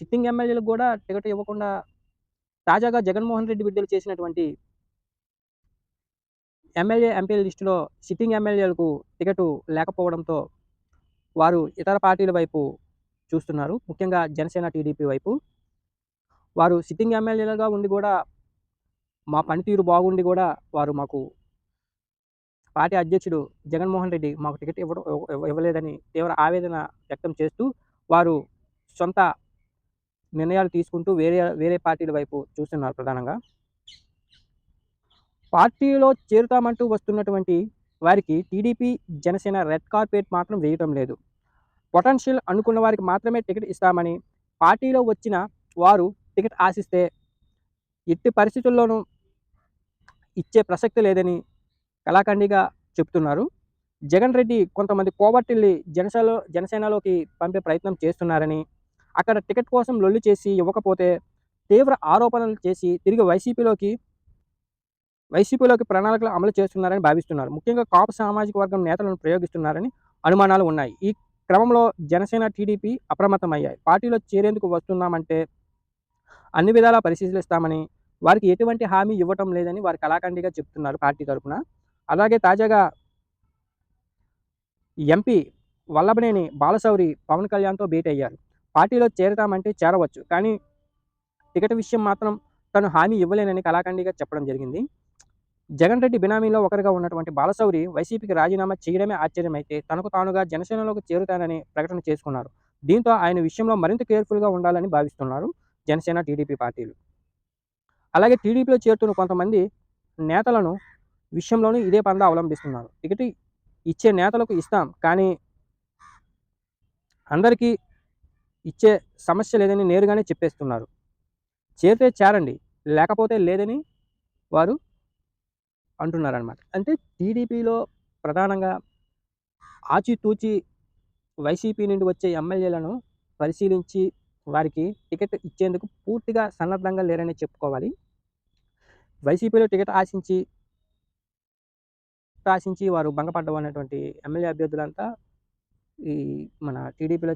Sitting ఎమ్మెల్యేలకు కూడా ticket ఇవ్వకుండా తాజాగా జగన్మోహన్ రెడ్డి విడుదల చేసినటువంటి ఎమ్మెల్యే ఎంపీల లిస్టులో సిట్టింగ్ ఎమ్మెల్యేలకు టికెట్ లేకపోవడంతో వారు ఇతర పార్టీల వైపు చూస్తున్నారు. ముఖ్యంగా జనసేన టీడీపీ వైపు. వారు సిట్టింగ్ ఎమ్మెల్యేలుగా ఉండి కూడా మా పనితీరు బాగుండి కూడా వారు మాకు పార్టీ అధ్యక్షుడు జగన్మోహన్ రెడ్డి మాకు టికెట్ ఇవ్వడం ఇవ్వలేదని తీవ్ర ఆవేదన వ్యక్తం చేస్తూ వారు సొంత నిర్ణయాలు తీసుకుంటూ వేరే వేరే పార్టీల వైపు చూస్తున్నారు ప్రధానంగా. పార్టీలో చేరుతామంటూ వస్తున్నటువంటి వారికి టీడీపీ జనసేన రెడ్ కార్పెట్ మాత్రం వేయటం లేదు. పొటెన్షియల్ అనుకున్న వారికి మాత్రమే టికెట్ ఇస్తామని పార్టీలో వచ్చిన వారు టికెట్ ఆశిస్తే ఎట్టి పరిస్థితుల్లోనూ ఇచ్చే ప్రసక్తి లేదని కళాఖండిగా చెప్తున్నారు. జగన్ రెడ్డి కొంతమంది కోబట్టిల్లి జనసేనలో జనసేనలోకి పంపే ప్రయత్నం చేస్తున్నారని అక్కడ టికెట్ కోసం లొల్లి చేసి ఇవ్వకపోతే తీవ్ర ఆరోపణలు చేసి తిరిగి వైసీపీలోకి వైసీపీలోకి ప్రణాళికలు అమలు చేస్తున్నారని భావిస్తున్నారు. ముఖ్యంగా కాపు సామాజిక వర్గం నేతలను ప్రయోగిస్తున్నారని అనుమానాలు ఉన్నాయి. ఈ క్రమంలో జనసేన టీడీపీ అప్రమత్తమయ్యాయి. పార్టీలో చేరేందుకు వస్తున్నామంటే అన్ని విధాలా పరిశీలిస్తామని వారికి ఎటువంటి హామీ ఇవ్వటం లేదని వారు కళాఖండిగా చెప్తున్నారు పార్టీ తరఫున. అలాగే తాజాగా ఎంపీ వల్లభనేని బాలశౌరి పవన్ కళ్యాణ్తో భేటీ అయ్యారు. పార్టీలో చేరతామంటే చేరవచ్చు. కానీ టికెట్ విషయం మాత్రం తను హామీ ఇవ్వలేనని కళాఖండిగా చెప్పడం జరిగింది. జగన్ రెడ్డి బినామీలో ఒకరిగా ఉన్నటువంటి బాలశౌరి వైసీపీకి రాజీనామా చేయడమే ఆశ్చర్యమైతే తనకు తానుగా జనసేనలోకి చేరుతానని ప్రకటన చేసుకున్నారు. దీంతో ఆయన విషయంలో మరింత కేర్ఫుల్గా ఉండాలని భావిస్తున్నారు జనసేన టీడీపీ పార్టీలు. అలాగే టీడీపీలో చేరుతున్న కొంతమంది నేతలను విషయంలోనూ ఇదే పనులు అవలంబిస్తున్నారు. టికెట్ ఇచ్చే నేతలకు ఇస్తాం కానీ అందరికీ ఇచ్చే సమస్య లేదని నేరుగానే చెప్పేస్తున్నారు. చేరితే చేరండి లేకపోతే లేదని వారు అంటున్నారనమాట అంటే టీడీపీలో ప్రధానంగా ఆచితూచి వైసీపీ నుండి వచ్చే ఎమ్మెల్యేలను పరిశీలించి వారికి టికెట్ ఇచ్చేందుకు పూర్తిగా సన్నద్ధంగా లేరని చెప్పుకోవాలి. వైసీపీలో టికెట్ ఆశించి ఆశించి వారు భంగపడ్డం అనేటువంటి ఎమ్మెల్యే అభ్యర్థులంతా ఈ మన టీడీపీలో